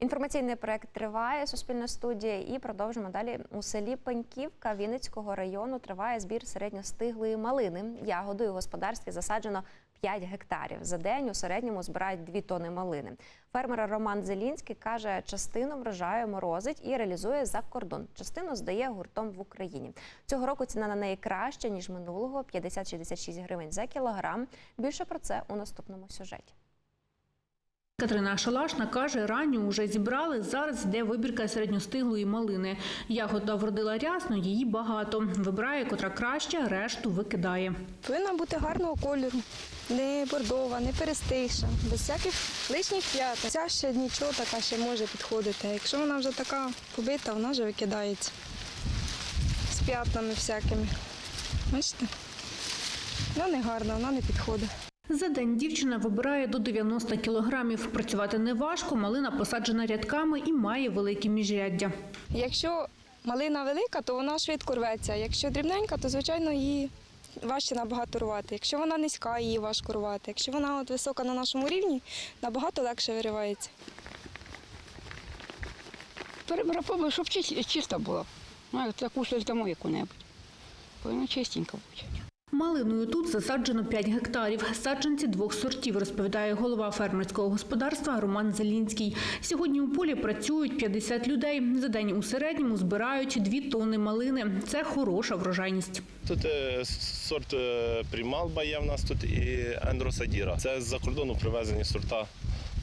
Інформаційний проект триває Суспільна студія і продовжимо далі. У селі Пеньківка Вінницького району триває збір середньостиглої малини. Ягодою у господарстві засаджено 5 гектарів. За день у середньому збирають 2 тони малини. Фермер Роман Зелінський каже, частину врожаю морозить і реалізує за кордон. Частину здає гуртом в Україні. Цього року ціна на неї краща ніж минулого 50-66 гривень за кілограм. Більше про це у наступному сюжеті. Катерина Шалашна каже, ранню вже зібрали. Зараз йде вибірка середньостиглої малини. Ягода вродила рясно, її багато. Вибирає, котра краща, решту викидає. Повинна бути гарного кольору, не бордова, не перестигша, без всяких лишніх п'яток. Ця ще нічого така ще може підходити. Якщо вона вже така побита, вона вже викидається з п'ятнами всякими. Бачите? Вона не гарна, вона не підходить. За день дівчина вибирає до 90 кілограмів. Працювати не важко, малина посаджена рядками і має великі міжряддя. Якщо малина велика, то вона швидко рветься. Якщо дрібненька, то звичайно її важче набагато рвати. Якщо вона низька, її важко рвати. Якщо вона от висока на нашому рівні, набагато легше виривається. Перебрапали, щоб чис- чисто було. Ну, як щось домой яку-небудь. Повинно чистенько бути. Малиною тут засаджено 5 гектарів. Саджанці двох сортів, розповідає голова фермерського господарства Роман Залінський. Сьогодні у полі працюють 50 людей. За день у середньому збирають 2 тонни малини. Це хороша врожайність. Тут е, сорт е, Прималба є в нас тут і Ендросадіра. Це з-за кордону привезені сорта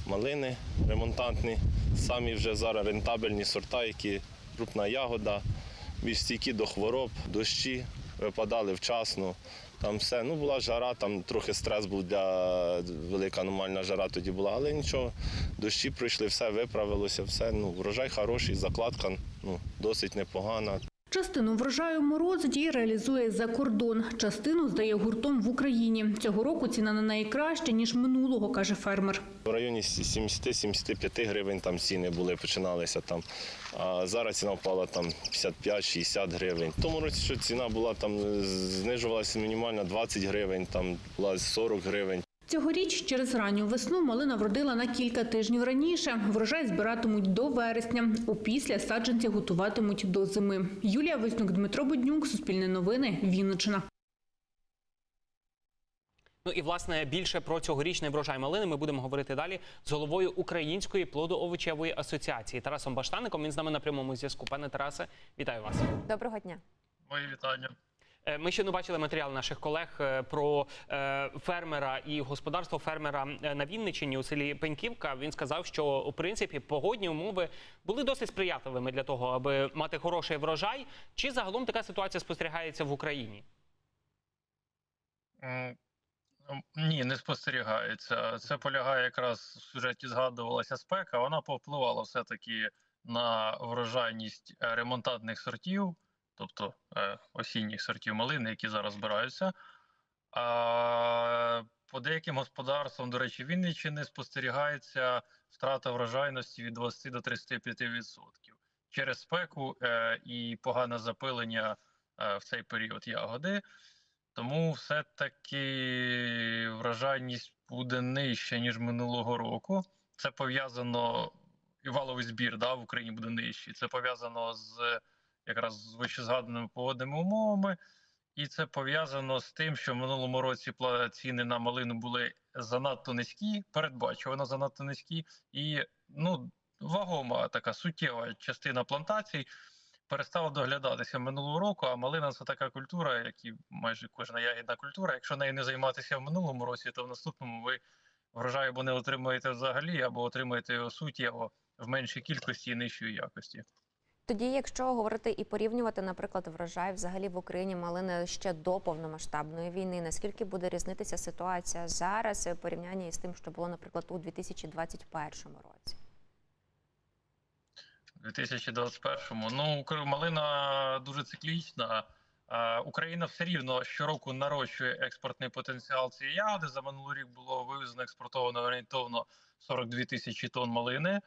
малини ремонтантні. Самі вже зараз рентабельні сорта, які крупна ягода, більш стійкі до хвороб, дощі випадали вчасно. Там все. Ну, була жара, там трохи стрес був для велика аномальна жара тоді була, але нічого, дощі пройшли, все виправилося, все. Ну, врожай хороший, закладка ну, досить непогана. Частину врожаю морозить і реалізує за кордон. Частину здає гуртом в Україні. Цього року ціна на неї краща, ніж минулого, каже фермер. В районі 70-75 гривень там ціни були, починалися там. А зараз ціна впала там 55-60 гривень. Тому році, що ціна була там, знижувалася мінімально 20 гривень, там була 40 гривень. Цьогоріч через ранню весну малина вродила на кілька тижнів раніше. Врожай збиратимуть до вересня. Опісля саджанці готуватимуть до зими. Юлія Виснюк, Дмитро Буднюк, Суспільне новини, Вінниччина. Ну і власне більше про цьогорічний врожай малини ми будемо говорити далі з головою Української плодоовочевої асоціації Тарасом Баштаником. Він з нами на прямому зв'язку. Пане Тарасе, вітаю вас. Доброго дня. Мої вітання. Е, Ми ще не бачили матеріал наших колег е, про е, фермера і господарство фермера на Вінниччині у селі Пеньківка. Він сказав, що у принципі погодні умови були досить сприятливими для того, аби мати хороший врожай. Чи загалом така ситуація спостерігається в Україні? М, Ні, не спостерігається. Це полягає якраз в сюжеті згадувалася спека. Вона повпливала все-таки на врожайність ремонтантних сортів, тобто е, осінніх сортів малини, які зараз збираються. А по деяким господарствам, до речі, Вінниччини спостерігається втрата врожайності від 20 до 35% через спеку е, і погане запилення е, в цей період ягоди. Тому все-таки врожайність буде нижча, ніж минулого року. Це пов'язано, і валовий збір да, в Україні буде нижчий. Це пов'язано з якраз з вищезгаданими погодними умовами. І це пов'язано з тим, що в минулому році ціни на малину були занадто низькі, передбачувано занадто низькі, і ну, вагома така суттєва частина плантацій перестала доглядатися минулого року, а малина це така культура, як і майже кожна ягідна культура. Якщо нею не займатися в минулому році, то в наступному ви врожай або не отримаєте взагалі, або отримаєте його суттєво в меншій кількості і нижчої якості. Тоді, якщо говорити і порівнювати, наприклад, врожай взагалі в Україні малини ще до повномасштабної війни, наскільки буде різнитися ситуація зараз в порівнянні із тим, що було, наприклад, у 2021 році? У 2021-му. Ну, малина дуже циклічна. Україна все рівно щороку нарощує експортний потенціал цієї ягоди. За минулий рік було вивезено експортовано орієнтовно 42 тисячі тонн малини.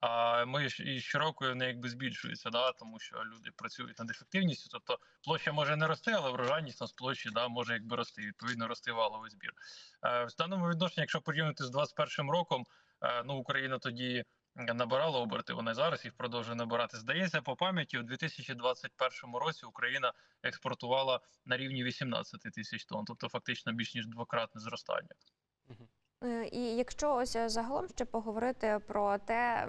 А ми і щороку вони якби збільшуються, да, тому що люди працюють над ефективністю. Тобто площа може не рости, але врожайність на площі да, може якби рости. Відповідно, рости валовий збір. Е, в даному відношенні, якщо порівняти з 21 роком, е, ну Україна тоді набирало оберти. Вона зараз їх продовжує набирати. Здається, по пам'яті у 2021 році Україна експортувала на рівні 18 тисяч тонн, тобто фактично більш ніж двократне зростання. Е, І якщо ось е, загалом ще поговорити про те,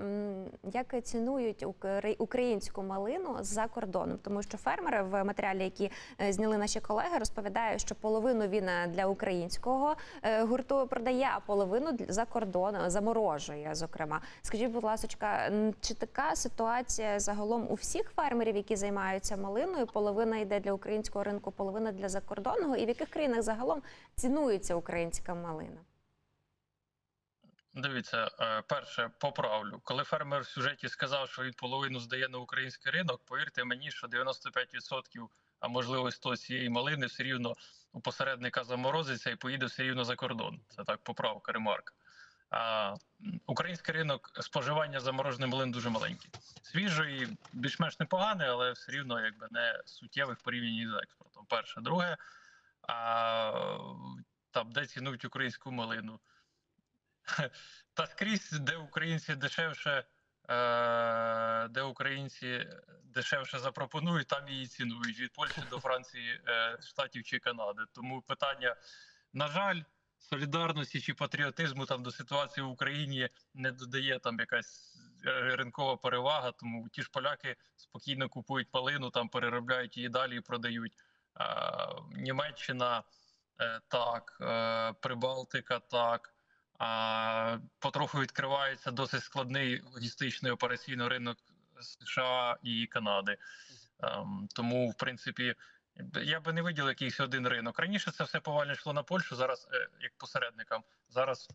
як цінують укр- українську малину за кордоном, тому що фермери в матеріалі, які е, зняли наші колеги, розповідають, що половину він для українського гурту продає, а половину за кордоном заморожує. Зокрема, скажіть, будь ласка, чи така ситуація загалом у всіх фермерів, які займаються малиною? Половина йде для українського ринку, половина для закордонного, і в яких країнах загалом цінується українська малина? Дивіться, е, перше, поправлю. Коли фермер в сюжеті сказав, що він половину здає на український ринок, повірте мені, що 95%, а можливо й 100 цієї малини все рівно у посередника заморозиться і поїде все рівно за кордон. Це так поправка, ремарка. А, український ринок споживання замороженої малин дуже маленький. Свіжої, більш-менш непоганий, але все рівно якби не суттєвий в порівнянні з експортом. Перше, друге, а, там, де цінують українську малину. Та скрізь, де українці дешевше, е, де українці дешевше запропонують, там її цінують від Польщі до Франції, е, Штатів чи Канади. Тому питання, на жаль, солідарності чи патріотизму там до ситуації в Україні не додає там якась е, ринкова перевага. Тому ті ж поляки спокійно купують малину, там переробляють її далі і продають. Німеччина так, Прибалтика так. Потроху відкривається досить складний логістичний операційний ринок США і Канади. Ем, тому, в принципі, я би не виділив якийсь один ринок. Раніше це все повально йшло на Польщу, зараз е, як посередникам. Зараз,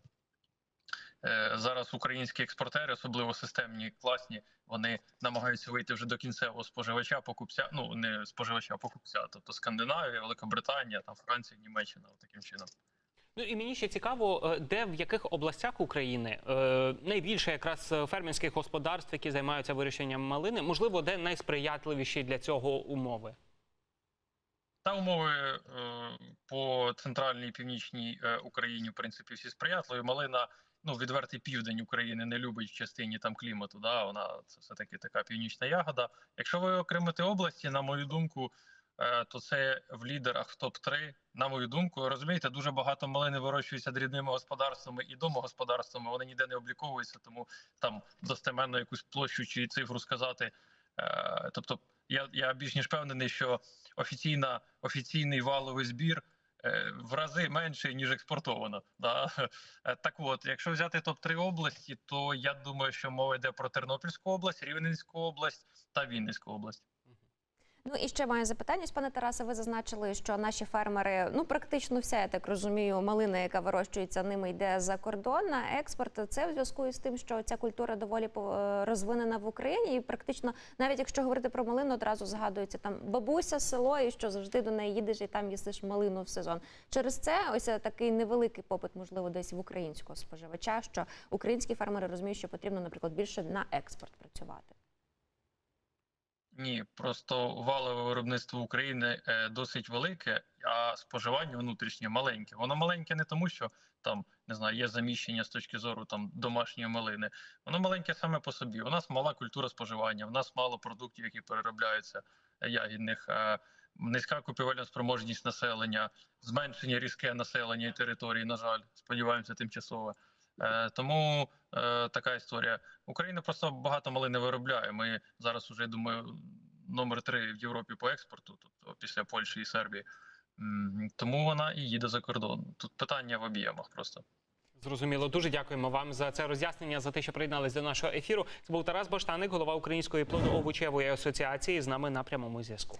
е, зараз українські експортери, особливо системні, класні, вони намагаються вийти вже до кінцевого споживача, покупця. Ну не споживача, покупця, тобто Скандинавія, Великобританія, там Франція, Німеччина, таким чином. Ну і мені ще цікаво, е, де в яких областях України е, найбільше якраз е, фермерських господарств, які займаються вирощенням малини, можливо, де найсприятливіші для цього умови. Та умови по центральній і північній Україні, в принципі, всі сприятливі. Малина, ну, відвертий південь України не любить в частині там клімату. Да? Вона це все-таки така північна ягода. Якщо ви окремите області, на мою думку, то це в лідерах в топ-3. На мою думку, розумієте, дуже багато малини вирощується дрібними господарствами і домогосподарствами. Вони ніде не обліковуються, тому там достеменно якусь площу чи цифру сказати. Е, тобто, я, я більш ніж впевнений, що офіційна, офіційний валовий збір е, в рази менший, ніж експортовано. Да? Е, Так от, якщо взяти топ-3 області, то я думаю, що мова йде про Тернопільську область, Рівненську область та Вінницьку область. Ну і ще маю запитання, пане Тарасе. Ви зазначили, що наші фермери, ну практично вся, я так розумію, малина, яка вирощується ними, йде за кордон на експорт. Це в зв'язку з тим, що ця культура доволі е, розвинена в Україні, і практично, навіть якщо говорити про малину, одразу згадується там бабуся, село, і що завжди до неї їдеш і там їсиш малину в сезон. Через це ось е, такий невеликий попит, можливо, десь в українського споживача, що українські фермери розуміють, що потрібно, наприклад, більше на експорт працювати. Ні, просто валове виробництво України е, досить велике, а споживання внутрішнє маленьке. Воно маленьке не тому, що там не знаю, є заміщення з точки зору там домашньої малини. Воно маленьке саме по собі. У нас мала культура споживання, у нас мало продуктів, які переробляються е, ягідних. е, Низька купівельна спроможність населення, зменшення різке населення і території, на жаль, сподіваємося, тимчасове. Тому така історія. Україна просто багато малини виробляє. Ми зараз уже, я думаю, номер три в Європі по експорту, тобто після Польщі і Сербії. Тому вона і їде за кордон. Тут питання в об'ємах просто. Зрозуміло, дуже дякуємо вам за це роз'яснення, за те, що приєднались до нашого ефіру. Це був Тарас Баштаник, голова Української плодоовочевої асоціації. З нами на прямому зв'язку.